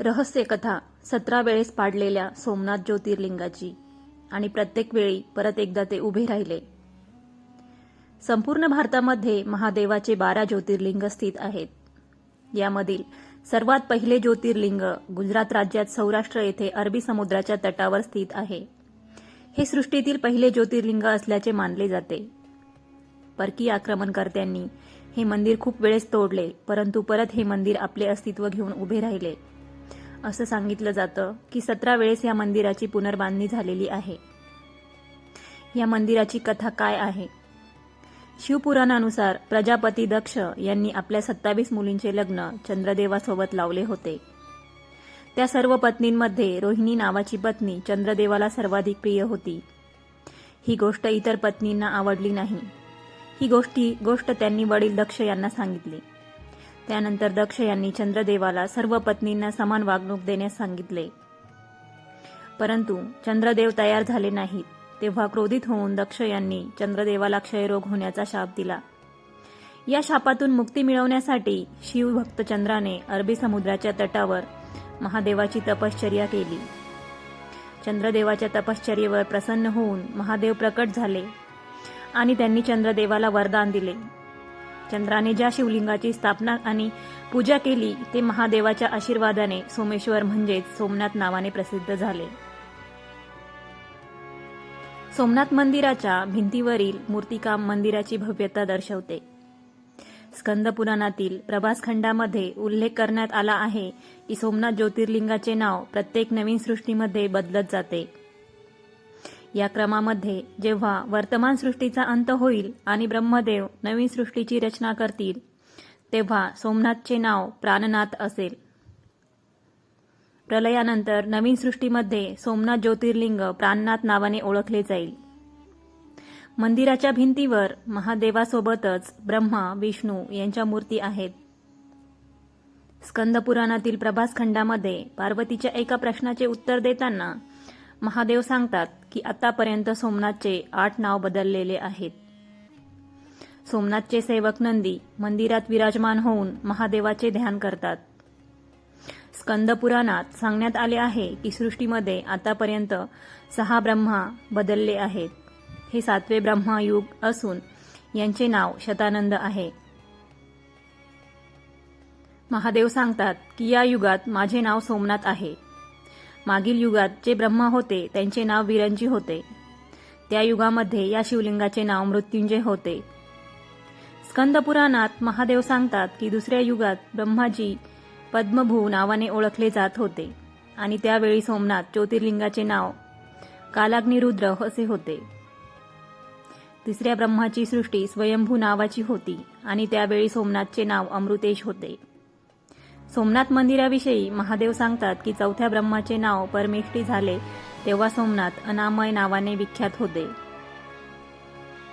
रहस्यकथा सतरा वेळेस पाडलेल्या सोमनाथ ज्योतिर्लिंगाची. आणि प्रत्येक वेळी परत एकदा ते उभे राहिले. संपूर्ण भारतामध्ये महादेवाचे बारा ज्योतिर्लिंग स्थित आहेत. यामधील सर्वात पहिले ज्योतिर्लिंग गुजरात राज्यात सौराष्ट्र येथे अरबी समुद्राच्या तटावर स्थित आहे. हे सृष्टीतील पहिले ज्योतिर्लिंग असल्याचे मानले जाते. परकीय आक्रमणकर्त्यांनी हे मंदिर खूप वेळेस तोडले परंतु परत हे मंदिर आपले अस्तित्व घेऊन उभे राहिले. असं सांगितलं जातं की सतरा वेळेस या मंदिराची पुनर्बांधणी झालेली आहे. या मंदिराची कथा काय आहे? शिवपुराणानुसार प्रजापती दक्ष यांनी आपल्या सत्तावीस मुलींचे लग्न चंद्रदेवासोबत लावले होते. त्या सर्व पत्नींमध्ये रोहिणी नावाची पत्नी चंद्रदेवाला सर्वाधिक प्रिय होती. ही गोष्ट इतर पत्नींना आवडली नाही. ही गोष्टी गोष्ट त्यांनी वडील दक्ष यांना सांगितली. त्यानंतर दक्ष यांनी चंद्रदेवाला सर्व पत्नींना समान वागणूक देण्यास सांगितले. परंतु चंद्रदेव तयार झाले नाहीत तेव्हा क्रोधित होऊन दक्ष यांनी चंद्रदेवाला क्षयरोग होण्याचा शाप दिला. या शापातून मुक्ती मिळवण्यासाठी शिवभक्त चंद्राने अरबी समुद्राच्या तटावर महादेवाची तपश्चर्या केली. चंद्रदेवाच्या तपश्चर्येवर प्रसन्न होऊन महादेव प्रकट झाले आणि त्यांनी चंद्रदेवाला वरदान दिले. चंद्राने ज्या शिवलिंगाची स्थापना आणि पूजा केली ते महादेवाच्या आशीर्वादाने सोमेश्वर म्हणजेच सोमनाथ नावाने प्रसिद्ध झाले. सोमनाथ मंदिराच्या भिंतीवरील मूर्तिकाम मंदिराची भव्यता दर्शवते. स्कंद पुराणातील प्रभासखंडामध्ये उल्लेख करण्यात आला आहे की सोमनाथ ज्योतिर्लिंगाचे नाव प्रत्येक नवीन सृष्टीमध्ये बदलत जाते. या क्रमामध्ये जेव्हा वर्तमान सृष्टीचा अंत होईल आणि ब्रह्मदेव नवीन सृष्टीची रचना करतील तेव्हा सोमनाथचे नाव प्राणनाथ असेल. प्रलयानंतर नवीन सृष्टीमध्ये सोमनाथ ज्योतिर्लिंग प्राणनाथ नावाने ओळखले जाईल. मंदिराच्या भिंतीवर महादेवासोबतच ब्रह्मा विष्णू यांच्या मूर्ती आहेत. स्कंदपुराणातील प्रभासखंडामध्ये प्रभास खंडामध्ये पार्वतीच्या एका प्रश्नाचे उत्तर देताना महादेव सांगतात की आतापर्यंत सोमनाथचे आठ नाव बदललेले आहेत. सोमनाथचे सेवक नंदी मंदिरात विराजमान होऊन महादेवाचे ध्यान करतात. स्कंद पुराणात सांगण्यात आले आहे की सृष्टीमध्ये आतापर्यंत सहा ब्रह्मा बदलले आहेत. हे सातवे ब्रह्मायुग असून यांचे नाव शतानंद आहे. महादेव सांगतात की या युगात माझे नाव सोमनाथ आहे. मागील युगात जे ब्रह्मा होते त्यांचे नाव विरंजी होते. त्या युगामध्ये या शिवलिंगाचे नाव मृत्युंजय होते. स्कंद पुराणात महादेव सांगतात की दुसऱ्या युगात ब्रह्माजी पद्मभू नावाने ओळखले जात होते आणि त्यावेळी सोमनाथ ज्योतिर्लिंगाचे नाव कालाग्निरुद्र असे होते. तिसऱ्या ब्रह्माची सृष्टी स्वयंभू नावाची होती आणि त्यावेळी सोमनाथचे नाव अमृतेश होते. सोमनाथ मंदिराविषयी महादेव सांगतात की चौथ्या ब्रह्माचे नाव परमेष्टी झाले तेव्हा सोमनाथ अनामय नावाने विख्यात होते.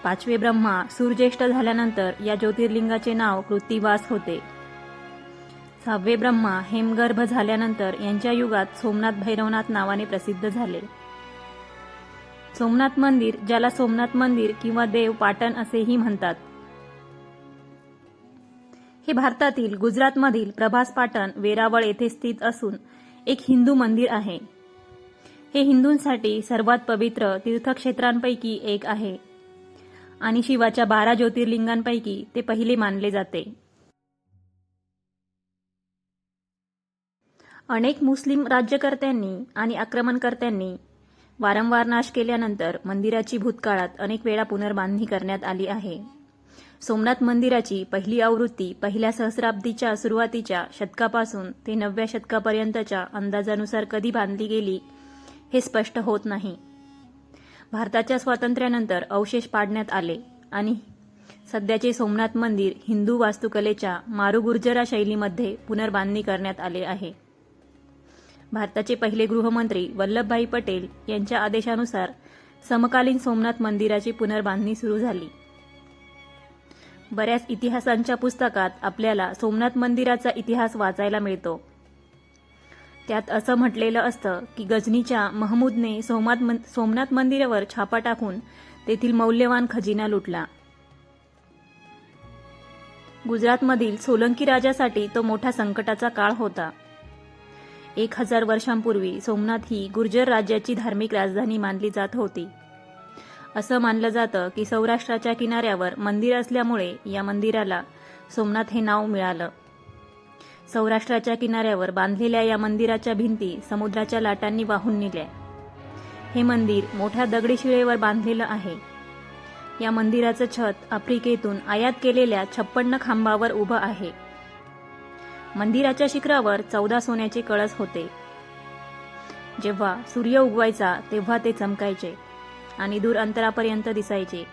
पाचवे ब्रह्मा सूर्यज्येष्ठ झाल्यानंतर या ज्योतिर्लिंगाचे नाव कृत्तिवास होते. सहावे ब्रह्मा हेमगर्भ झाल्यानंतर यांच्या युगात सोमनाथ भैरवनाथ नावाने प्रसिद्ध झाले. सोमनाथ मंदिर ज्याला सोमनाथ मंदिर किंवा देव पाटण असेही म्हणतात हे भारतातील गुजरातमधील प्रभास पाटण वेरावळ येथे स्थित असून एक हिंदू मंदिर आहे. हे हिंदूंसाठी सर्वात पवित्र तीर्थक्षेत्रांपैकी एक आहे आणि शिवाच्या बारा ज्योतिर्लिंगांपैकी ते पहिले मानले जाते. अनेक मुस्लिम राज्यकर्त्यांनी आणि आक्रमणकर्त्यांनी वारंवार नाश केल्यानंतर मंदिराची भूतकाळात अनेक वेळा पुनर्बांधणी करण्यात आली आहे. सोमनाथ मंदिराची पहिली आवृत्ती पहिल्या सहस्राब्दीच्या सुरुवातीच्या शतकापासून ते नवव्या शतकापर्यंतच्या अंदाजानुसार कधी बांधली गेली हे स्पष्ट होत नाही. भारताच्या स्वातंत्र्यानंतर अवशेष पाडण्यात आले आणि सध्याचे सोमनाथ मंदिर हिंदू वास्तुकलेच्या मारुगुर्जरा शैलीमध्ये पुनर्बांधणी करण्यात आले आहे. भारताचे पहिले गृहमंत्री वल्लभभाई पटेल यांच्या आदेशानुसार समकालीन सोमनाथ मंदिराची पुनर्बांधणी सुरू झाली. बऱ्याच इतिहासांच्या पुस्तकात आपल्याला सोमनाथ मंदिराचा इतिहास वाचायला मिळतो. त्यात असं म्हटलेलं असतं की गजनीच्या महमूदने सोमात मन सोमनाथ मंदिरावर छापा टाकून तेथील मौल्यवान खजिना लुटला. गुजरातमधील सोलंकी राजासाठी तो मोठा संकटाचा काळ होता. एक हजार वर्षांपूर्वी सोमनाथ ही गुर्जर राज्याची धार्मिक राजधानी मानली जात होती. असं मानलं जातं की सौराष्ट्राच्या किनाऱ्यावर मंदिर असल्यामुळे या मंदिराला सोमनाथ हे नाव मिळालं. सौराष्ट्राच्या किनाऱ्यावर बांधलेल्या या मंदिराच्या भिंती समुद्राच्या लाटांनी वाहून नेल्या हे मंदिर मोठ्या दगडी शिळेवर बांधलेलं आहे. या मंदिराचं छत आफ्रिकेतून आयात केलेल्या छप्पन्न खांबावर उभं आहे. मंदिराच्या शिखरावर चौदा सोन्याचे कळस होते. जेव्हा सूर्य उगवायचा तेव्हा ते चमकायचे. आणि दूर अंतरापर्यंत दिसायचे.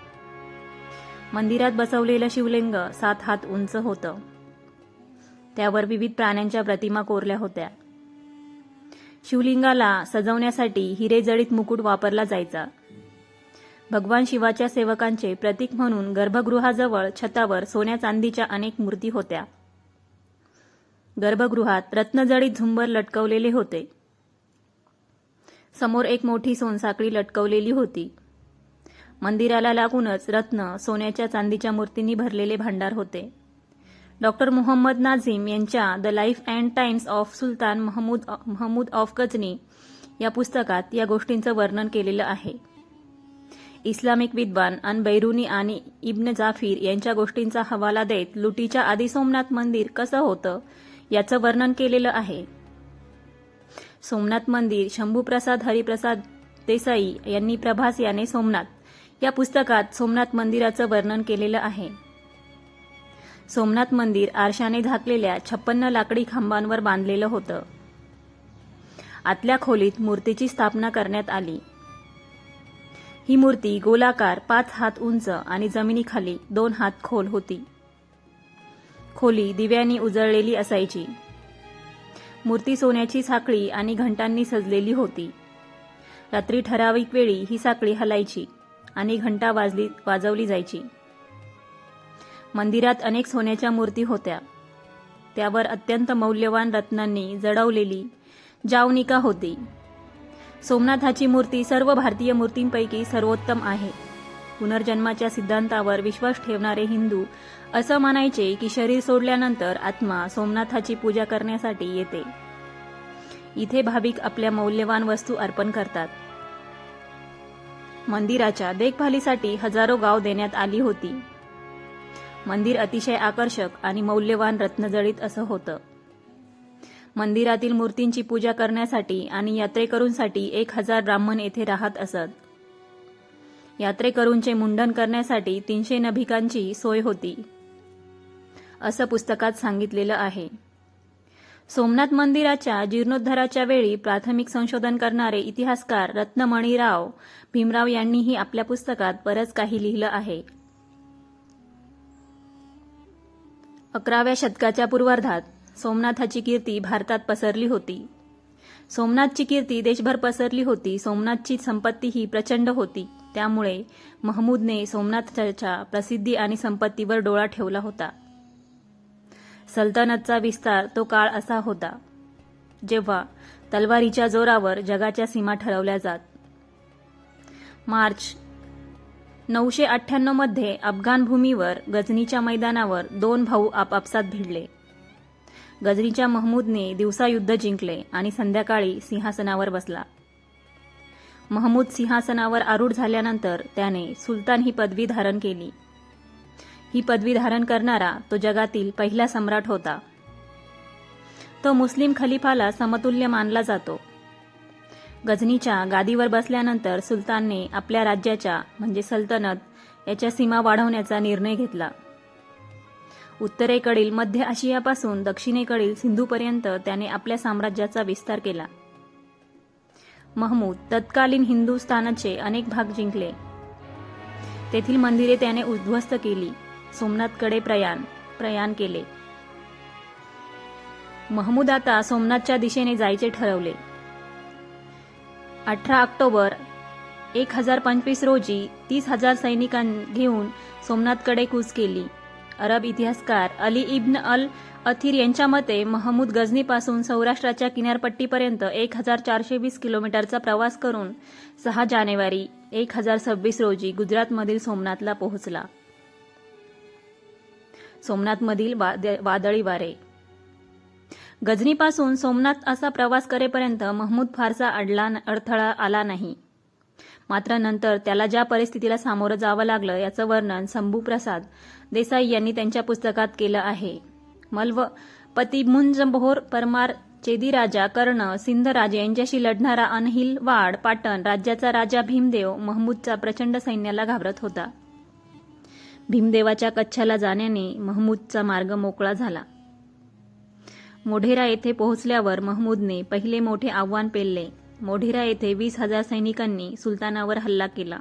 मंदिरात बसवलेलं शिवलिंग सात हात उंच होतं. त्यावर विविध प्राण्यांच्या प्रतिमा कोरल्या होत्या. शिवलिंगाला सजवण्यासाठी हिरेजडित मुकुट वापरला जायचा. भगवान शिवाच्या सेवकांचे प्रतीक म्हणून गर्भगृहाजवळ छतावर सोन्या चांदीच्या अनेक मूर्ती होत्या. गर्भगृहात रत्नजडीत झुंबर लटकवलेले होते. समोर एक मोठी सोनसाखळी लटकवलेली होती. मंदिराला लागूनच रत्न सोन्याच्या चांदीच्या मूर्तींनी भरलेले भांडार होते. डॉक्टर मोहम्मद नाझीम यांच्या the life and times of sultan Mahmud Mahmud of Ghazni या पुस्तकात या गोष्टींचं वर्णन केलेलं आहे. इस्लामिक विद्वान अन बैरुनी आणि इब्न जाफीर यांच्या गोष्टींचा हवाला देत लुटीच्या आधी सोमनाथ मंदिर कसं होतं याचं वर्णन केलेलं आहे. सोमनाथ मंदिर शंभूप्रसाद हरिप्रसाद देसाई यांनी प्रभास याने सोमनाथ. या पुस्तकात सोमनाथ मंदिराचं वर्णन केलेलं आहे. सोमनाथ मंदिर आरशाने झाकलेल्या छप्पन्न लाकडी खांबांवर बांधलेलं होतं. आतल्या खोलीत मूर्तीची स्थापना करण्यात आली. ही मूर्ती गोलाकार पाच हात उंच आणि जमिनीखाली दोन हात खोल होती. खोली दिव्यांनी उजळलेली असायची. मूर्ती सोन्याची साखळी आणि घंटांनी सजलेली होती. रात्री ठराविक वेळी ही साखळी हलायची आणि घंटा वाजली वाजवली जायची. मंदिरात अनेक सोन्याच्या मूर्ती होत्या. त्यावर अत्यंत मौल्यवान रत्नांनी जडवलेली जावनिका होती. सोमनाथाची मूर्ती सर्व भारतीय मूर्तींपैकी सर्वोत्तम आहे. पुनर्जन्माच्या सिद्धांतावर विश्वास ठेवणारे हिंदू असं मानायचे की शरीर सोडल्यानंतर आत्मा सोमनाथाची पूजा करण्यासाठी येते. इथे भाविक आपल्या मौल्यवान वस्तू अर्पण करतात. मंदिराच्या देखभालीसाठी हजारो गाव देण्यात आली होती. मंदिर अतिशय आकर्षक आणि मौल्यवान रत्नजळीत असं होतं. मंदिरातील मूर्तींची पूजा करण्यासाठी आणि यात्रेकरूंसाठी एक हजार ब्राह्मण येथे राहत असत. यात्रेकरूंचे मुंडन करण्यासाठी तीनशे नभिकांची सोय होती. असं पुस्तकात सांगितलेलं आहे. सोमनाथ मंदिराच्या जीर्णोद्धाराच्या वेळी प्राथमिक संशोधन करणारे इतिहासकार रत्नमणीराव भीमराव यांनीही आपल्या पुस्तकात बरंच काही लिहिलं आहे. अकराव्या शतकाच्या पूर्वार्धात सोमनाथाची कीर्ती भारतात पसरली होती. सोमनाथची कीर्ती देशभर पसरली होती. सोमनाथची संपत्ती ही प्रचंड होती. त्यामुळे महमूदने सोमनाथच्या प्रसिद्धी आणि संपत्तीवर डोळा ठेवला होता. सल्तनतचा विस्तार तो काळ असा होता जेव्हा तलवारीच्या जोरावर जगाच्या सीमा ठरवल्या जात. मार्च नऊशे अठ्ठ्याण्णवमध्ये अफगाण भूमीवर गजनीच्या मैदानावर दोन भाऊ आपापसात भिडले. गजनीच्या महमूदने दिवसा युद्ध जिंकले आणि संध्याकाळी सिंहासनावर बसला. महमूद सिंहासनावर आरूढ झाल्यानंतर त्याने सुलतान ही पदवी धारण केली. ही पदवी धारण करणारा तो जगातील पहिला सम्राट होता. तो मुस्लिम खलिफाला समतुल्य मानला जातो. गझनीच्या गादीवर बसल्यानंतर सुलतानने आपल्या राज्याच्या म्हणजे सल्तनत याच्या सीमा वाढवण्याचा निर्णय घेतला. उत्तरेकडील मध्य आशियापासून दक्षिणेकडील सिंधूपर्यंत त्याने आपल्या साम्राज्याचा विस्तार केला. महमूद तत्कालीन हिंदुस्थानाचे अनेक भाग जिंकले. तेथील मंदिरे त्याने उद्ध्वस्त केली. सोमनाथकडे प्रयाण प्रयाण केले. महमूद आता सोमनाथच्या दिशेने जायचे ठरवले. अठरा ऑक्टोबर एक हजार पंचवीस रोजी तीस हजार सैनिकां घेऊन सोमनाथकडे कूच केली. अरब इतिहासकार अली इब्न अल अथिर यांच्या मते महमूद गझनीपासून सौराष्ट्राच्या किनारपट्टीपर्यंत एक हजार चारशे वीस किलोमीटरचा प्रवास करून सहा जानेवारी एक हजार सव्वीस रोजी गुजरातमधील सोमनाथला पोहोचला. सोमनाथमधील वाद- वादळी वारे गजनीपासून सोमनाथ असा प्रवास करेपर्यंत महमूद फारसा अडला अडथळा आला नाही. मात्र नंतर त्याला ज्या परिस्थितीला सामोरं जावं लागलं याचं वर्णन शंभूप्रसाद देसाई यांनी त्यांच्या पुस्तकात केलं आहे. मल्व पती मुंजंभोर परमार चेदीराजा कर्ण सिंधराजे यांच्याशी लढणारा अनहिल वाड पाटण राज्याचा राजा भीमदेव महमूदचा प्रचंड सैन्याला घाबरत होता. भीमदेवाच्या कच्छाला जाण्याने महमूदचा मार्ग मोकळा झाला. मोढेरा येथे पोहोचल्यावर महमूदने पहिले मोठे आव्हान पेलले. मोढेरा येथे वीस हजार सैनिकांनी सुलतानावर हल्ला केला.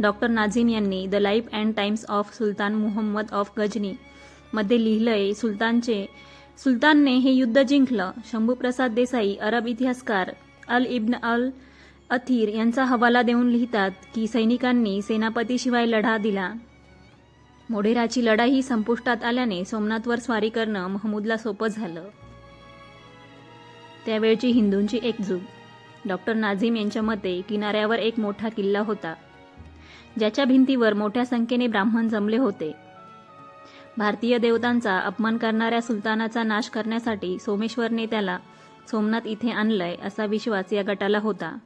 डॉक्टर नाझीम यांनी the life and times of sultan Muhammad of Ghazni मध्ये लिहिलंय सुलतानचे सुलतानने हे युद्ध जिंकलं. शंभूप्रसाद देसाई अरब इतिहासकार अल इब्न अल अथीर यांचा हवाला देऊन लिहितात की सैनिकांनी सेनापतीशिवाय लढा दिला. मोढेराची लढाई संपुष्टात आल्याने सोमनाथवर स्वारी करणं महमूदला सोपं झालं. त्यावेळची हिंदूंची एकजूट. डॉक्टर नाझीम यांच्या मते किनाऱ्यावर एक मोठा किल्ला होता. ज्याच्या भिंतीवर मोठ्या संख्येने ब्राह्मण जमले होते. भारतीय देवतांचा अपमान करणाऱ्या सुलतानाचा नाश करण्यासाठी सोमेश्वरने त्याला सोमनाथ इथे आणलंय असा विश्वास या गटाला होता.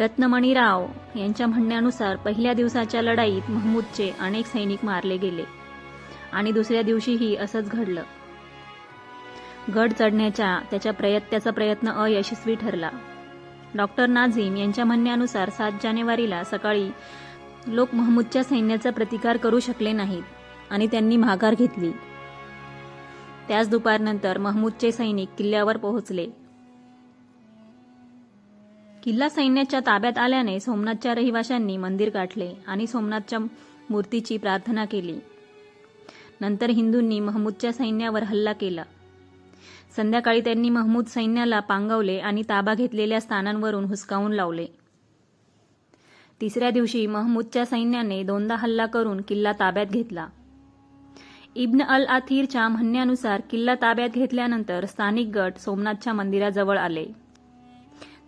रत्नमणी राव यांच्या म्हणण्यानुसार पहिल्या दिवसाच्या लढाईत महमूदचे अनेक सैनिक मारले गेले आणि दुसऱ्या दिवशीही असंच घडलं. गड चढण्याच्या त्याच्या प्रयत्नाचा प्रयत्न अयशस्वी ठरला. डॉक्टर नाझीम यांच्या म्हणण्यानुसार सात जानेवारीला सकाळी लोक महमूदच्या सैन्याचा प्रतिकार करू शकले नाहीत आणि त्यांनी माघार घेतली. त्याच दुपारनंतर महमूदचे सैनिक किल्ल्यावर पोहोचले. किल्ला सैन्याच्या ताब्यात आल्याने सोमनाथच्या रहिवाशांनी मंदिर गाठले आणि सोमनाथच्या मूर्तीची प्रार्थना केली. नंतर हिंदूंनी महमूदच्या सैन्यावर हल्ला केला. संध्याकाळी त्यांनी महमूद सैन्याला पांगवले आणि ताबा घेतलेल्या स्थानांवरून हुसकावून लावले. तिसऱ्या दिवशी महमूदच्या सैन्याने दोनदा हल्ला करून किल्ला ताब्यात घेतला. इब्न अल आथीरच्या म्हणण्यानुसार किल्ला ताब्यात घेतल्यानंतर स्थानिक गट सोमनाथच्या मंदिराजवळ आले.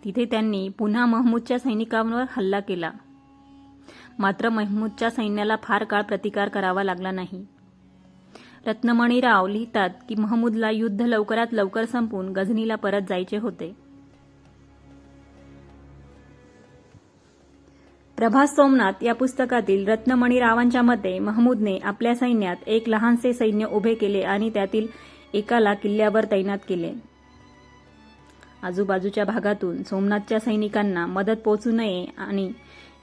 तिथे त्यांनी पुन्हा महमूदच्या सैनिकांवर हल्ला केला. मात्र महमूदच्या सैन्याला फार काळ प्रतिकार करावा लागला नाही. रत्नमणीराव लिहितात की महमूदला युद्ध लवकरात लवकर संपून गझनीला परत जायचे होते. प्रभास सोमनाथ या पुस्तकातील रत्नमणीरावांच्या मते महमूदने आपल्या सैन्यात एक लहानसे सैन्य उभे केले आणि त्यातील एकाला किल्ल्यावर तैनात केले. आजूबाजूच्या भागातून सोमनाथच्या सैनिकांना मदत पोचू नये आणि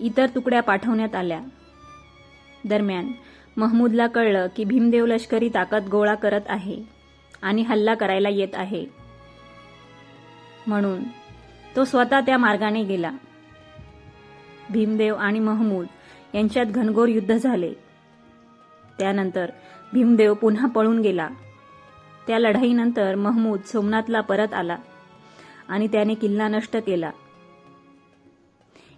इतर तुकड्या पाठवण्यात आल्या. दरम्यान महमूदला कळलं की भीमदेव लष्करी ताकद गोळा करत आहे आणि हल्ला करायला येत आहे. म्हणून तो स्वतः त्या मार्गाने गेला. भीमदेव आणि महमूद यांच्यात घनघोर युद्ध झाले. त्यानंतर भीमदेव पुन्हा पळून गेला. त्या लढाईनंतर महमूद सोमनाथला परत आला आणि त्याने किल्ला नष्ट केला.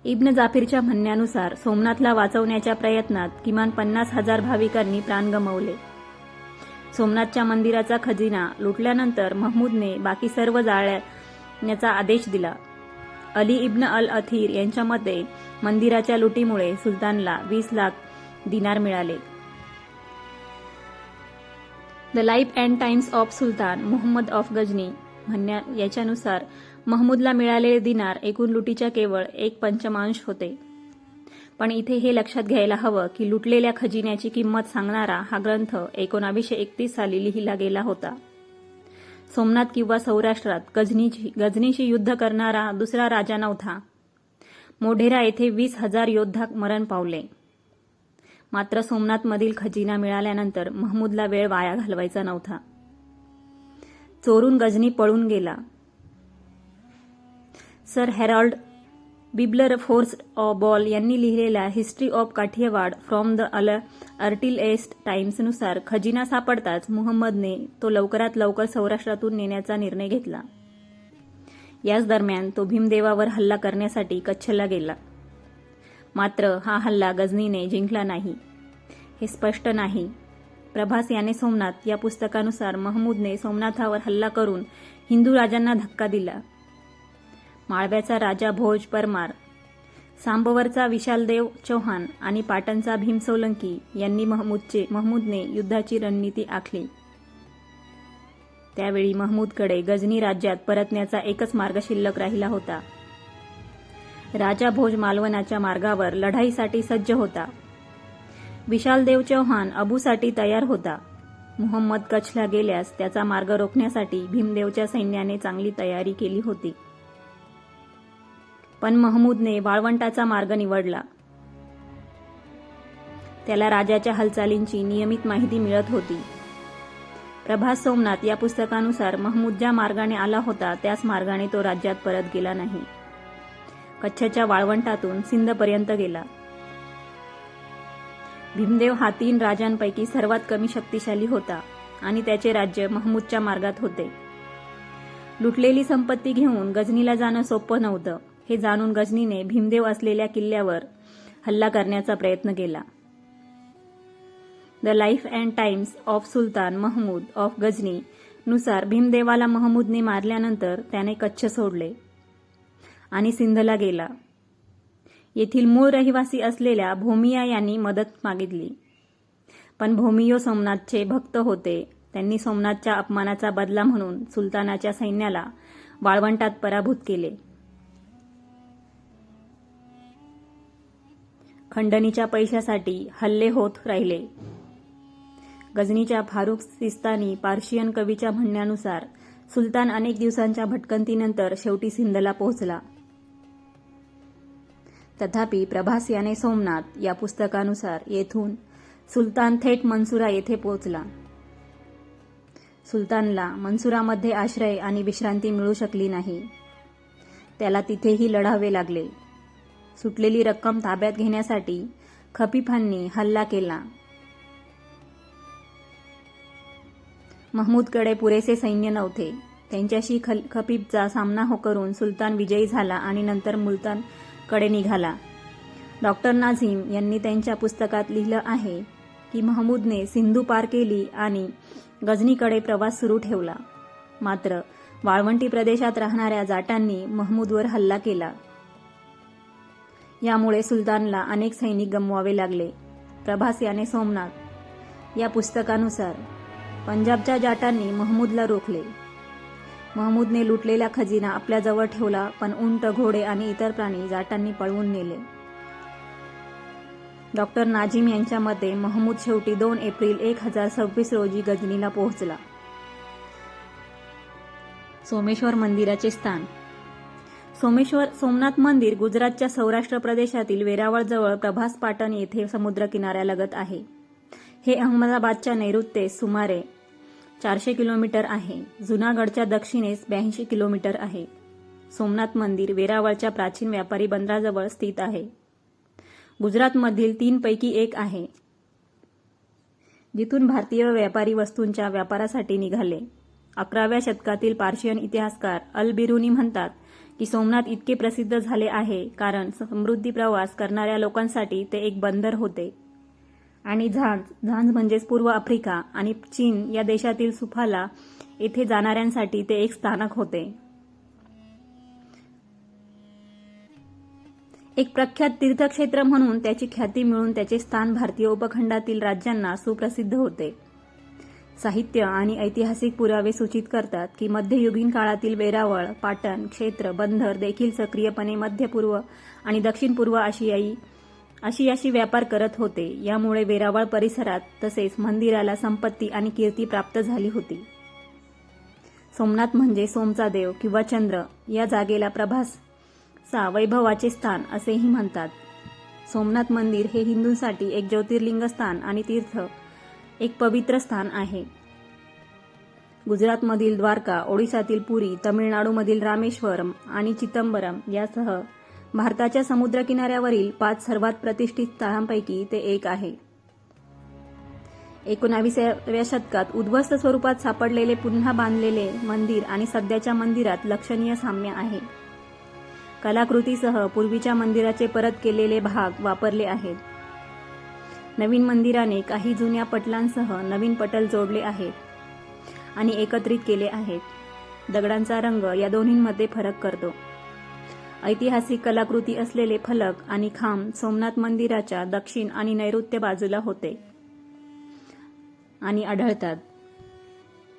इब्न जाफीरच्या म्हणण्यानुसार सोमनाथला वाचवण्याच्या प्रयत्नात किमान पन्नास हजार भाविकांनी प्राण गमावले. सोमनाथच्या मंदिराचा खजिना लुटल्यानंतर महमूदने बाकी सर्व जाळण्याचा आदेश दिला. अली इब्न अल अथीर यांच्या मते मंदिराच्या लुटीमुळे सुलतानला वीस लाख दिनार मिळाले. The life and times of sultan Mohammad of Ghazni म्हणण्या याच्यानुसार महमूदला मिळालेले दिनार एकूण लुटीच्या केवळ एक पंचमांश होते. पण इथे हे लक्षात घ्यायला हवं की लुटलेल्या खजिन्याची किंमत सांगणारा हा ग्रंथ एकोणावीसशे एकतीस साली लिहिला गेला होता. सोमनाथ किंवा सौराष्ट्रात गजनीची गजनीशी युद्ध करणारा दुसरा राजा नव्हता. मोढेरा येथे वीस हजार योद्धा मरण पावले. मात्र सोमनाथमधील खजिना मिळाल्यानंतर महमूदला वेळ वाया घालवायचा नव्हता. चोरून गजनी पळून गेला. Sir Harold Wilberforce Bell यांनी लिहिलेल्या history of Kathiawad from the earliest टाइम्सनुसार खजिना सापडताच मुहम्मदने तो लवकरात लवकर सौराष्ट्रातून नेण्याचा निर्णय घेतला. याच दरम्यान तो भीमदेवावर हल्ला करण्यासाठी कच्छला गेला. मात्र हा हल्ला गजनीने जिंकला नाही. हे स्पष्ट नाही. प्रभास याने सोमनाथ या पुस्तकानुसार महमूदने सोमनाथावर हल्ला करून हिंदू राजांना धक्का दिला. माळव्याचा राजा भोज परमार सांबवरचा विशालदेव चौहान आणि पाटणचा भीम सोलंकी यांनी महमूदचे महमूदने युद्धाची रणनीती आखली. त्यावेळी महमूदकडे गजनी राज्यात परतण्याचा एकच मार्ग शिल्लक राहिला होता. राजा भोज मालवणाच्या मार्गावर लढाईसाठी सज्ज होता. विशालदेव चौहान अबूसाठी तयार होता. मुहम्मद कच्छला गेल्यास त्याचा मार्ग रोखण्यासाठी भीमदेवच्या सैन्याने चांगली तयारी केली होती. पण महमूदने वाळवंटाचा मार्ग निवडला. त्याला राजाच्या हालचालींची नियमित माहिती मिळत होती. प्रभास सोमनाथ या पुस्तकानुसार महमूद ज्या मार्गाने आला होता त्याच मार्गाने तो राज्यात परत गेला नाही. कच्छच्या वाळवंटातून सिंधपर्यंत गेला. भीमदेव हा तीन राजांपैकी सर्वात कमी शक्तिशाली होता आणि त्याचे राज्य महमूदच्या मार्गात होते. लुटलेली संपत्ती घेऊन गजनीला जाणं सोपं नव्हतं. हे जाणून गजनीने भीमदेव असलेल्या किल्ल्यावर हल्ला करण्याचा प्रयत्न केला. The life and times of sultan Mahmud of Ghazni नुसार भीमदेवाला महमूदने मारल्यानंतर त्याने कच्छ सोडले आणि सिंधला गेला. येथील मूळ रहिवासी असलेल्या भोमिया यांनी मदत मागितली. पण भोमियो सोमनाथचे भक्त होते. त्यांनी सोमनाथच्या अपमानाचा बदला म्हणून सुलतानाच्या सैन्याला वाळवंटात पराभूत केले. खंडणीच्या पैशासाठी हल्ले होत राहिले. गजनीच्या फारुख सिस्तानी पार्शियन कवीच्या म्हणण्यानुसार सुलतान अनेक दिवसांच्या भटकंतीनंतर शेवटी सिंधला पोहोचला. तथापि प्रभास याने सोमनाथ या पुस्तकानुसार येथून सुलतान थेट मनसुरा येथे पोहोचला. सुलतानला मनसुरामध्ये आश्रय आणि विश्रांती मिळू शकली नाही. त्याला तिथेही लढावे लागले. सुटलेली रक्कम ताब्यात घेण्यासाठी खफीफांनी हल्ला केला. महमूदकडे पुरेसे सैन्य नव्हते. त्यांच्याशी खल खपीबचा सामना हो करून सुलतान विजयी झाला आणि नंतर मुलतानकडे निघाला. डॉक्टर नाझीम यांनी त्यांच्या पुस्तकात लिहिलं आहे की महमूदने सिंधू पार केली आणि गजनीकडे प्रवास सुरू ठेवला. मात्र वाळवंटी प्रदेशात राहणाऱ्या जाटांनी महमूदवर हल्ला केला. यामुळे सुलतानला अनेक सैनिक गमवावे लागले. प्रभास याने सोमनाथ. या पुस्तकानुसार पंजाबच्या जाटांनी महमूदला रोखले. महमूदने लुटलेला खजिना आपल्याजवळ ठेवला पण उंट घोडे आणि इतर प्राणी जाटांनी पळवून नेले. डॉक्टर नाजिम यांच्या मते महमूद शेवटी दोन एप्रिल एक हजार सव्वीस रोजी गजनीला पोहोचला. सोमेश्वर मंदिराचे स्थान. सोमेश्वर सोमनाथ मंदिर गुजरातच्या सौराष्ट्र प्रदेशातील वेरावळजवळ प्रभास पाटण येथे समुद्र किनाऱ्यालगत आहे. हे अहमदाबादच्या नैऋत्येस सुमारे चारशे किलोमीटर आहे. जुनागडच्या दक्षिणेस ब्याऐंशी किलोमीटर आहे. सोमनाथ मंदिर वेरावळच्या प्राचीन व्यापारी बंदराजवळ स्थित आहे. गुजरातमधील तीनपैकी एक आहे जिथून भारतीय व्यापारी वस्तूंच्या व्यापारासाठी निघाले. अकराव्या शतकातील पार्शियन इतिहासकार अल बिरुनी म्हणतात की सोमनाथ इतके प्रसिद्ध झाले आहे कारण समृद्धी प्रवास करणाऱ्या लोकांसाठी ते एक बंदर होते. आणि झांज झांज म्हणजेच पूर्व आफ्रिका आणि चीन या देशातील सुफाला येथे जाणाऱ्यांसाठी ते एक स्थानक होते. एक प्रख्यात तीर्थक्षेत्र म्हणून त्याची ख्याती मिळून त्याचे स्थान भारतीय उपखंडातील राज्यांना सुप्रसिद्ध होते. साहित्य आणि ऐतिहासिक पुरावे सूचित करतात की मध्ययुगीन काळातील वेरावळ पाटण क्षेत्र बंदर देखील सक्रियपणे मध्य पूर्व आणि दक्षिण पूर्व आशियाई आशियाशी व्यापार करत होते. यामुळे वेरावळ परिसरात तसेच मंदिराला संपत्ती आणि कीर्ती प्राप्त झाली होती. सोमनाथ म्हणजे सोमचा देव किंवा चंद्र. या जागेला प्रभासचा वैभवाचे स्थान असेही म्हणतात. सोमनाथ मंदिर हे हिंदूंसाठी एक ज्योतिर्लिंग स्थान आणि तीर्थ एक पवित्र स्थान आहे. गुजरातमधील द्वारका ओडिशातील पुरी तमिळनाडूमधील रामेश्वरम आणि चिदंबरम यासह भारताच्या समुद्रकिनाऱ्यावरील पाच सर्वात प्रतिष्ठित स्थळांपैकी ते एक आहे. एकोणाविसाव्या शतकात उद्ध्वस्त स्वरूपात सापडलेले पुन्हा बांधलेले मंदिर आणि सध्याच्या मंदिरात लक्षणीय साम्य आहे. कलाकृतीसह पूर्वीच्या मंदिराचे परत केलेले भाग वापरले आहेत. नवीन मंदिराने काही जुन्या पटलांसह नवीन पटल जोडले आहेत आणि एकत्रित केले आहेत. दगडांचा रंग या दोन्हींमध्ये फरक करतो. ऐतिहासिक कलाकृती असलेले फलक आणि खांब सोमनाथ मंदिराच्या दक्षिण आणि नैऋत्य बाजूला होते आणि आढळतात.